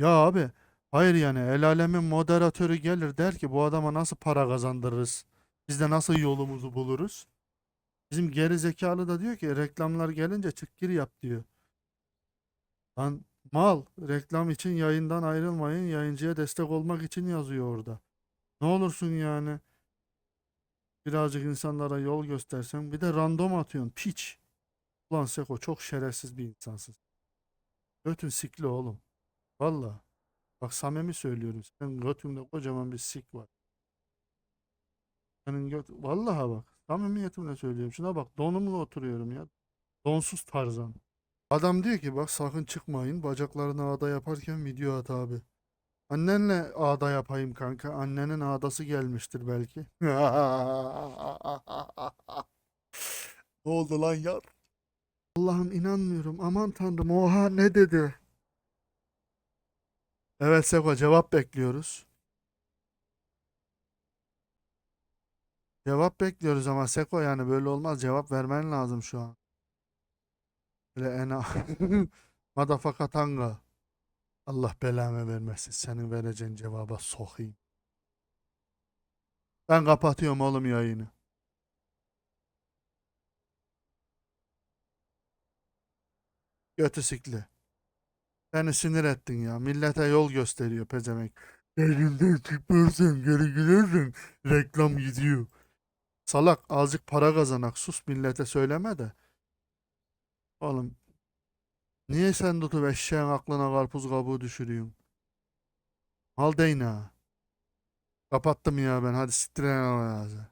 Ya abi hayır yani el alemin moderatörü gelir der ki bu adama nasıl para kazandırırız? Biz de nasıl yolumuzu buluruz? Bizim geri zekalı da diyor ki reklamlar gelince çık gir yap diyor. Lan mal reklam için yayından ayrılmayın yayıncıya destek olmak için yazıyor orada. Ne olursun yani. Birazcık insanlara yol göstersen bir de random atıyorsun piç. Ulan Seko çok şerefsiz bir insansın. Götün sikli oğlum. Valla. Bak samimi söylüyorum. Senin götünde kocaman bir sik var. Senin göt... Vallahi bak. Samimiyetimle söylüyorum. Şuna bak donumla oturuyorum ya. Donsuz tarzan. Adam diyor ki bak sakın çıkmayın. Bacaklarını ağda yaparken video at abi. Annenle ağda yapayım kanka. Annenin ağdası gelmiştir belki. Ne oldu lan yar? Allah'ım inanmıyorum. Aman tanrım. Oha ne dedi? Evet Seko cevap bekliyoruz. Cevap bekliyoruz ama Seko yani böyle olmaz. Cevap vermen lazım şu an. Böyle ena. Madafaka tanga. Allah belanı vermesin. Senin vereceğin cevaba sokayım. Ben kapatıyorum oğlum yayını. Götü sikli. Beni sinir ettin ya. Millete yol gösteriyor pezevenk. Elinden çıkmazsan geri gidersen reklam gidiyor. Salak azıcık para kazanak. Sus millete söyleme de. Oğlum niye sen tutup eşeğin aklına karpuz kabuğu düşürüyorsun? Mal değne. Kapattım ya ben. Hadi siktirin ağzı.